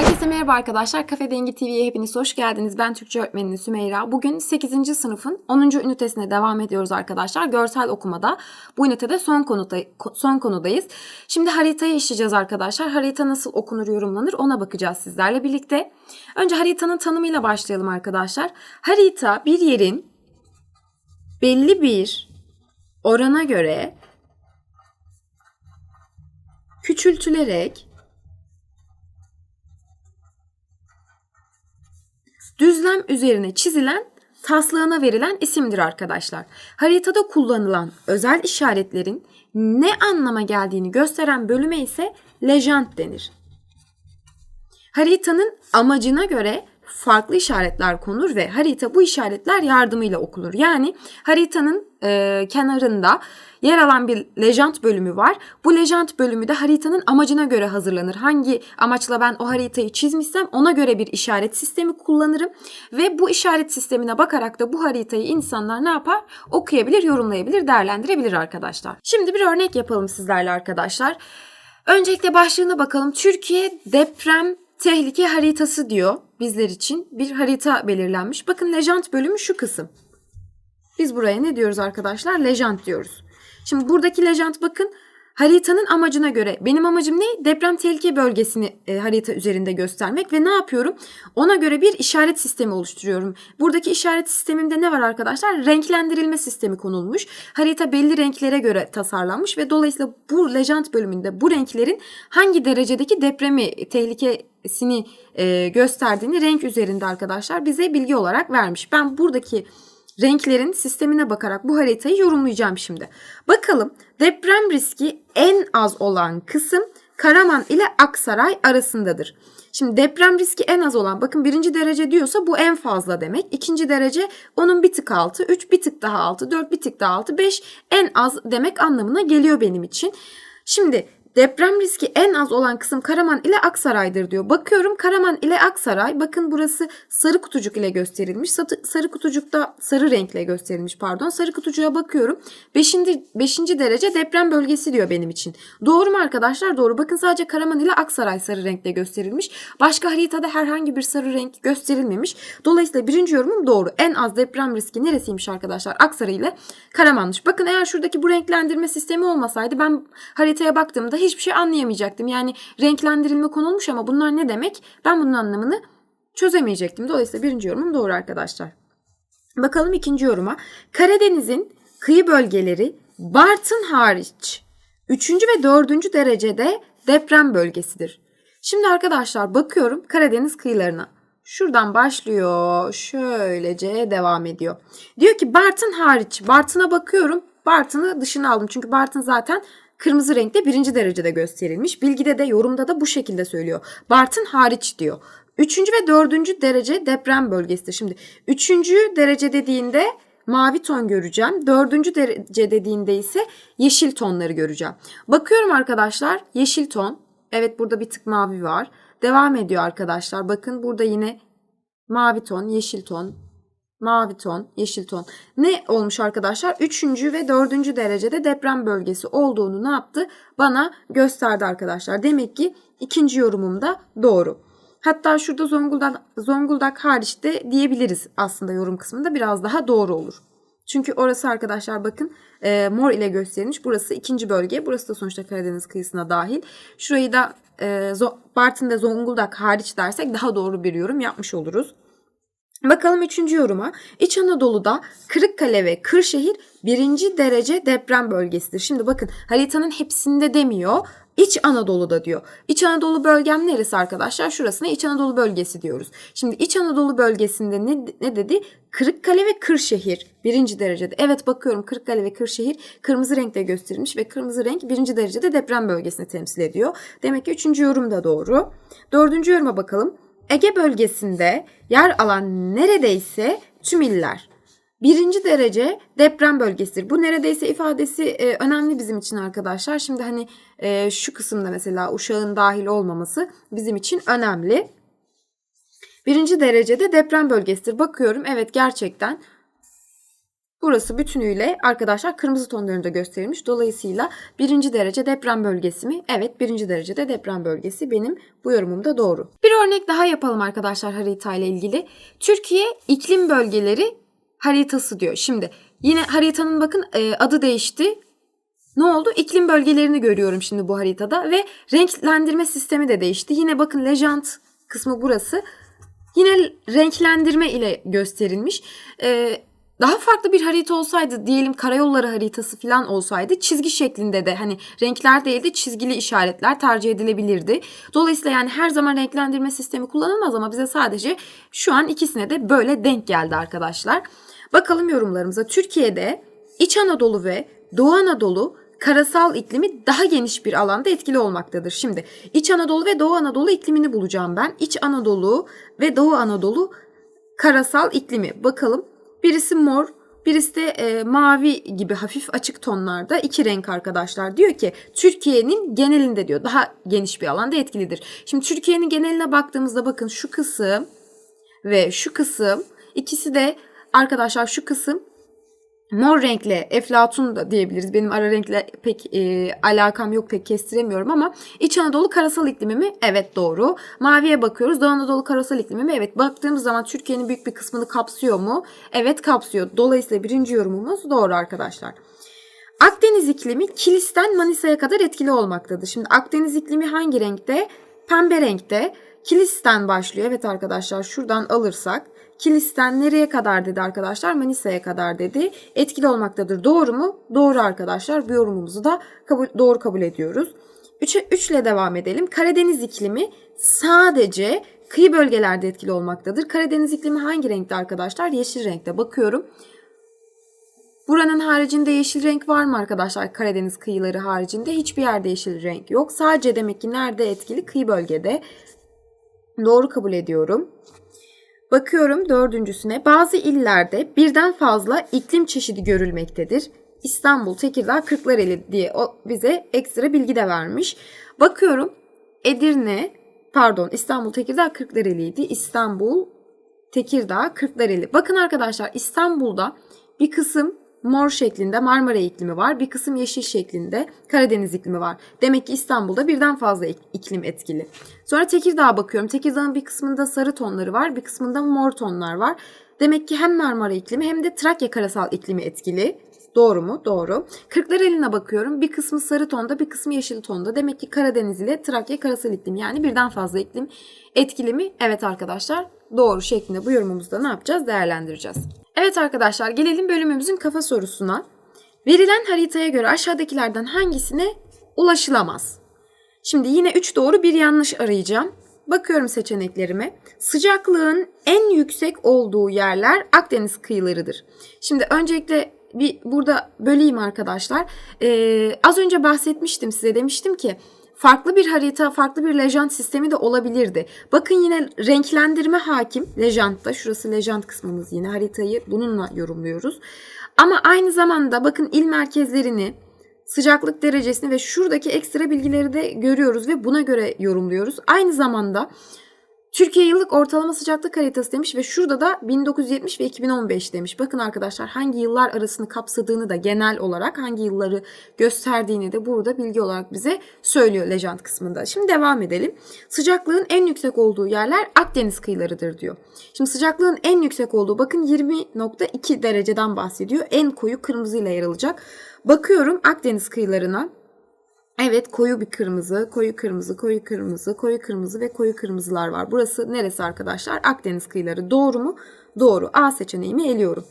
Herkese merhaba arkadaşlar. Kafe Dengi TV'ye hepiniz hoş geldiniz. Ben Türkçe öğretmeni Sümeyra. Bugün 8. sınıfın 10. ünitesine devam ediyoruz arkadaşlar. Görsel okumada. Bu ünitede son konuda son konudayız. Şimdi haritayı işleyeceğiz arkadaşlar. Harita nasıl okunur, yorumlanır ona bakacağız sizlerle birlikte. Önce haritanın tanımıyla başlayalım arkadaşlar. Harita bir yerin belli bir orana göre küçültülerek düzlem üzerine çizilen taslağına verilen isimdir arkadaşlar. Haritada kullanılan özel işaretlerin ne anlama geldiğini gösteren bölüme ise lejant denir. Haritanın amacına göre farklı işaretler konur ve harita bu işaretler yardımıyla okunur. Yani haritanın e, kenarında yer alan bir lejant bölümü var. Bu lejant bölümü de haritanın amacına göre hazırlanır. Hangi amaçla ben o haritayı çizmişsem ona göre bir işaret sistemi kullanırım. Ve bu işaret sistemine bakarak da bu haritayı insanlar ne yapar? Okuyabilir, yorumlayabilir, değerlendirebilir arkadaşlar. Şimdi bir örnek yapalım sizlerle arkadaşlar. Öncelikle başlığına bakalım. Türkiye deprem tehlike haritası diyor bizler için. Bir harita belirlenmiş. Bakın lejant bölümü şu kısım. Biz buraya ne diyoruz arkadaşlar? Lejant diyoruz. Şimdi buradaki lejant bakın haritanın amacına göre. Benim amacım ne? Deprem tehlike bölgesini e, harita üzerinde göstermek ve ne yapıyorum? Ona göre bir işaret sistemi oluşturuyorum. Buradaki işaret sistemimde ne var arkadaşlar? Renklendirilme sistemi konulmuş. Harita belli renklere göre tasarlanmış ve dolayısıyla bu lejant bölümünde bu renklerin hangi derecedeki depremi, tehlikesini e, gösterdiğini renk üzerinde arkadaşlar bize bilgi olarak vermiş. Ben buradaki renklerin sistemine bakarak bu haritayı yorumlayacağım şimdi. Bakalım deprem riski en az olan kısım Karaman ile Aksaray arasındadır. Şimdi deprem riski en az olan bakın birinci derece diyorsa bu en fazla demek. İkinci derece onun bir tık altı, üç bir tık daha altı, dört bir tık daha altı, beş en az demek anlamına geliyor benim için. Şimdi Deprem riski en az olan kısım Karaman ile Aksaray'dır diyor. Bakıyorum Karaman ile Aksaray. Bakın burası sarı kutucuk ile gösterilmiş. Sarı kutucukta sarı renkle gösterilmiş pardon. Sarı kutucuğa bakıyorum. 5. 5. derece deprem bölgesi diyor benim için. Doğru mu arkadaşlar? Doğru. Bakın sadece Karaman ile Aksaray sarı renkle gösterilmiş. Başka haritada herhangi bir sarı renk gösterilmemiş. Dolayısıyla birinci yorumum doğru. En az deprem riski neresiymiş arkadaşlar? Aksaray ile Karaman'mış. Bakın eğer şuradaki bu renklendirme sistemi olmasaydı ben haritaya baktığımda hiçbir şey anlayamayacaktım. Yani renklendirilme konulmuş ama bunlar ne demek? Ben bunun anlamını çözemeyecektim. Dolayısıyla birinci yorumum doğru arkadaşlar. Bakalım ikinci yoruma. Karadeniz'in kıyı bölgeleri Bartın hariç 3. ve 4. derecede deprem bölgesidir. Şimdi arkadaşlar bakıyorum Karadeniz kıyılarına. Şuradan başlıyor. Şöylece devam ediyor. Diyor ki Bartın hariç. Bartın'a bakıyorum. Bartın'ı dışına aldım. Çünkü Bartın zaten kırmızı renkte birinci derecede gösterilmiş. Bilgide de yorumda da bu şekilde söylüyor. Bartın hariç diyor. Üçüncü ve dördüncü derece deprem bölgesi. Şimdi üçüncü derece dediğinde mavi ton göreceğim. Dördüncü derece dediğinde ise yeşil tonları göreceğim. Bakıyorum arkadaşlar yeşil ton. Evet burada bir tık mavi var. Devam ediyor arkadaşlar. Bakın burada yine mavi ton, yeşil ton, mavi ton, yeşil ton. Ne olmuş arkadaşlar? Üçüncü ve dördüncü derecede deprem bölgesi olduğunu ne yaptı? Bana gösterdi arkadaşlar. Demek ki ikinci yorumum da doğru. Hatta şurada Zonguldak, Zonguldak hariç de diyebiliriz aslında yorum kısmında biraz daha doğru olur. Çünkü orası arkadaşlar bakın e, mor ile gösterilmiş. Burası ikinci bölge. Burası da sonuçta Karadeniz kıyısına dahil. Şurayı da e, Bartın Zonguldak hariç dersek daha doğru bir yorum yapmış oluruz. Bakalım üçüncü yoruma. İç Anadolu'da Kırıkkale ve Kırşehir birinci derece deprem bölgesidir. Şimdi bakın haritanın hepsinde demiyor. İç Anadolu'da diyor. İç Anadolu bölgem neresi arkadaşlar? Şurasına İç Anadolu bölgesi diyoruz. Şimdi İç Anadolu bölgesinde ne, ne dedi? Kırıkkale ve Kırşehir birinci derecede. Evet bakıyorum Kırıkkale ve Kırşehir kırmızı renkte gösterilmiş ve kırmızı renk birinci derecede deprem bölgesini temsil ediyor. Demek ki üçüncü yorum da doğru. Dördüncü yoruma bakalım. Ege bölgesinde yer alan neredeyse tüm iller. Birinci derece deprem bölgesidir. Bu neredeyse ifadesi e, önemli bizim için arkadaşlar. Şimdi hani e, şu kısımda mesela uşağın dahil olmaması bizim için önemli. Birinci derecede deprem bölgesidir. Bakıyorum evet gerçekten Burası bütünüyle arkadaşlar kırmızı tonlarında gösterilmiş. Dolayısıyla birinci derece deprem bölgesi mi? Evet birinci derecede deprem bölgesi benim bu yorumum da doğru. Bir örnek daha yapalım arkadaşlar harita ile ilgili. Türkiye iklim bölgeleri haritası diyor. Şimdi yine haritanın bakın e, adı değişti. Ne oldu? İklim bölgelerini görüyorum şimdi bu haritada ve renklendirme sistemi de değişti. Yine bakın lejant kısmı burası. Yine renklendirme ile gösterilmiş. Ee, daha farklı bir harita olsaydı diyelim karayolları haritası falan olsaydı çizgi şeklinde de hani renkler değil de çizgili işaretler tercih edilebilirdi. Dolayısıyla yani her zaman renklendirme sistemi kullanılmaz ama bize sadece şu an ikisine de böyle denk geldi arkadaşlar. Bakalım yorumlarımıza. Türkiye'de İç Anadolu ve Doğu Anadolu karasal iklimi daha geniş bir alanda etkili olmaktadır. Şimdi İç Anadolu ve Doğu Anadolu iklimini bulacağım ben. İç Anadolu ve Doğu Anadolu karasal iklimi. Bakalım birisi mor, birisi de e, mavi gibi hafif açık tonlarda iki renk arkadaşlar. Diyor ki Türkiye'nin genelinde diyor daha geniş bir alanda etkilidir. Şimdi Türkiye'nin geneline baktığımızda bakın şu kısım ve şu kısım ikisi de arkadaşlar şu kısım mor renkle eflatun da diyebiliriz. Benim ara renkle pek e, alakam yok pek kestiremiyorum ama İç Anadolu karasal iklimi mi? Evet doğru. Maviye bakıyoruz. Doğu Anadolu karasal iklimi mi? Evet. Baktığımız zaman Türkiye'nin büyük bir kısmını kapsıyor mu? Evet kapsıyor. Dolayısıyla birinci yorumumuz doğru arkadaşlar. Akdeniz iklimi Kilis'ten Manisa'ya kadar etkili olmaktadır. Şimdi Akdeniz iklimi hangi renkte? Pembe renkte. Kilis'ten başlıyor. Evet arkadaşlar şuradan alırsak Kilis'ten nereye kadar dedi arkadaşlar? Manisa'ya kadar dedi. Etkili olmaktadır. Doğru mu? Doğru arkadaşlar. Bu yorumumuzu da kabul, doğru kabul ediyoruz. 3 ile devam edelim. Karadeniz iklimi sadece kıyı bölgelerde etkili olmaktadır. Karadeniz iklimi hangi renkte arkadaşlar? Yeşil renkte. Bakıyorum. Buranın haricinde yeşil renk var mı arkadaşlar? Karadeniz kıyıları haricinde hiçbir yerde yeşil renk yok. Sadece demek ki nerede etkili? Kıyı bölgede. Doğru kabul ediyorum. Bakıyorum dördüncüsüne. Bazı illerde birden fazla iklim çeşidi görülmektedir. İstanbul, Tekirdağ, Kırklareli diye o bize ekstra bilgi de vermiş. Bakıyorum Edirne, pardon İstanbul, Tekirdağ, Kırklareli'ydi. İstanbul, Tekirdağ, Kırklareli. Bakın arkadaşlar İstanbul'da bir kısım mor şeklinde Marmara iklimi var. Bir kısım yeşil şeklinde Karadeniz iklimi var. Demek ki İstanbul'da birden fazla iklim etkili. Sonra Tekirdağ'a bakıyorum. Tekirdağ'ın bir kısmında sarı tonları var. Bir kısmında mor tonlar var. Demek ki hem Marmara iklimi hem de Trakya karasal iklimi etkili. Doğru mu? Doğru. Kırklareli'ne bakıyorum. Bir kısmı sarı tonda, bir kısmı yeşil tonda. Demek ki Karadeniz ile Trakya karasal iklim yani birden fazla iklim etkili mi? Evet arkadaşlar. Doğru şeklinde bu yorumumuzda ne yapacağız? Değerlendireceğiz. Evet arkadaşlar gelelim bölümümüzün kafa sorusuna. Verilen haritaya göre aşağıdakilerden hangisine ulaşılamaz? Şimdi yine 3 doğru bir yanlış arayacağım. Bakıyorum seçeneklerime. Sıcaklığın en yüksek olduğu yerler Akdeniz kıyılarıdır. Şimdi öncelikle bir burada böleyim arkadaşlar. Ee, az önce bahsetmiştim size demiştim ki farklı bir harita, farklı bir lejant sistemi de olabilirdi. Bakın yine renklendirme hakim lejantta. Şurası lejant kısmımız yine haritayı bununla yorumluyoruz. Ama aynı zamanda bakın il merkezlerini, sıcaklık derecesini ve şuradaki ekstra bilgileri de görüyoruz ve buna göre yorumluyoruz. Aynı zamanda Türkiye yıllık ortalama sıcaklık haritası demiş ve şurada da 1970 ve 2015 demiş. Bakın arkadaşlar hangi yıllar arasını kapsadığını da genel olarak hangi yılları gösterdiğini de burada bilgi olarak bize söylüyor lejant kısmında. Şimdi devam edelim. Sıcaklığın en yüksek olduğu yerler Akdeniz kıyılarıdır diyor. Şimdi sıcaklığın en yüksek olduğu bakın 20.2 dereceden bahsediyor. En koyu kırmızıyla yer alacak. Bakıyorum Akdeniz kıyılarına Evet koyu bir kırmızı, koyu kırmızı, koyu kırmızı, koyu kırmızı ve koyu kırmızılar var. Burası neresi arkadaşlar? Akdeniz kıyıları. Doğru mu? Doğru. A seçeneğimi eliyorum.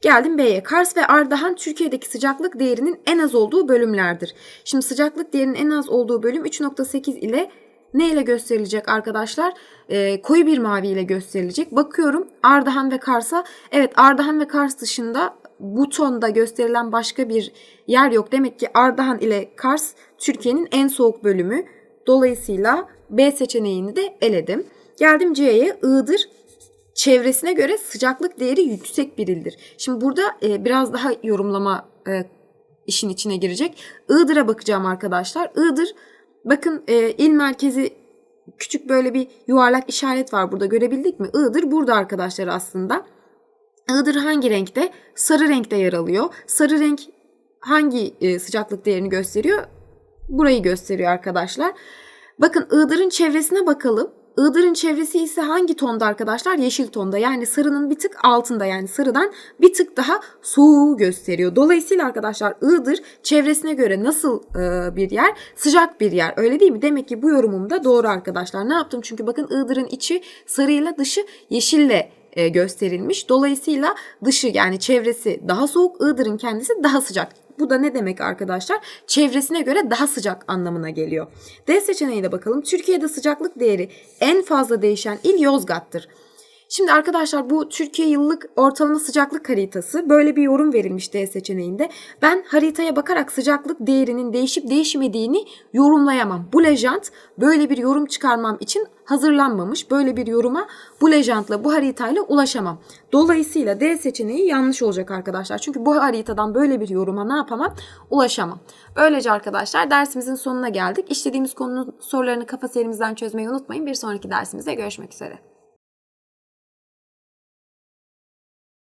Geldim B'ye. Kars ve Ardahan Türkiye'deki sıcaklık değerinin en az olduğu bölümlerdir. Şimdi sıcaklık değerinin en az olduğu bölüm 3.8 ile ne ile gösterilecek arkadaşlar? Ee, koyu bir mavi ile gösterilecek. Bakıyorum Ardahan ve Kars'a. Evet Ardahan ve Kars dışında butonda gösterilen başka bir yer yok. Demek ki Ardahan ile Kars Türkiye'nin en soğuk bölümü. Dolayısıyla B seçeneğini de eledim. Geldim C'ye. Iğdır çevresine göre sıcaklık değeri yüksek bir ildir. Şimdi burada e, biraz daha yorumlama e, işin içine girecek. Iğdır'a bakacağım arkadaşlar. Iğdır bakın e, il merkezi küçük böyle bir yuvarlak işaret var burada görebildik mi? Iğdır burada arkadaşlar aslında. Iğdır hangi renkte? Sarı renkte yer alıyor. Sarı renk hangi e, sıcaklık değerini gösteriyor? Burayı gösteriyor arkadaşlar. Bakın Iğdır'ın çevresine bakalım. Iğdır'ın çevresi ise hangi tonda arkadaşlar? Yeşil tonda. Yani sarının bir tık altında yani sarıdan bir tık daha soğuğu gösteriyor. Dolayısıyla arkadaşlar Iğdır çevresine göre nasıl e, bir yer? Sıcak bir yer. Öyle değil mi? Demek ki bu yorumum da doğru arkadaşlar. Ne yaptım? Çünkü bakın Iğdır'ın içi sarıyla dışı yeşille e, gösterilmiş. Dolayısıyla dışı yani çevresi daha soğuk, Iğdır'ın kendisi daha sıcak. Bu da ne demek arkadaşlar? Çevresine göre daha sıcak anlamına geliyor. D seçeneğine bakalım. Türkiye'de sıcaklık değeri en fazla değişen il Yozgat'tır. Şimdi arkadaşlar bu Türkiye yıllık ortalama sıcaklık haritası böyle bir yorum verilmiş D seçeneğinde. Ben haritaya bakarak sıcaklık değerinin değişip değişmediğini yorumlayamam. Bu lejant böyle bir yorum çıkarmam için hazırlanmamış. Böyle bir yoruma bu lejantla bu haritayla ulaşamam. Dolayısıyla D seçeneği yanlış olacak arkadaşlar. Çünkü bu haritadan böyle bir yoruma ne yapamam? Ulaşamam. Böylece arkadaşlar dersimizin sonuna geldik. İşlediğimiz konunun sorularını kafa serimizden çözmeyi unutmayın. Bir sonraki dersimizde görüşmek üzere.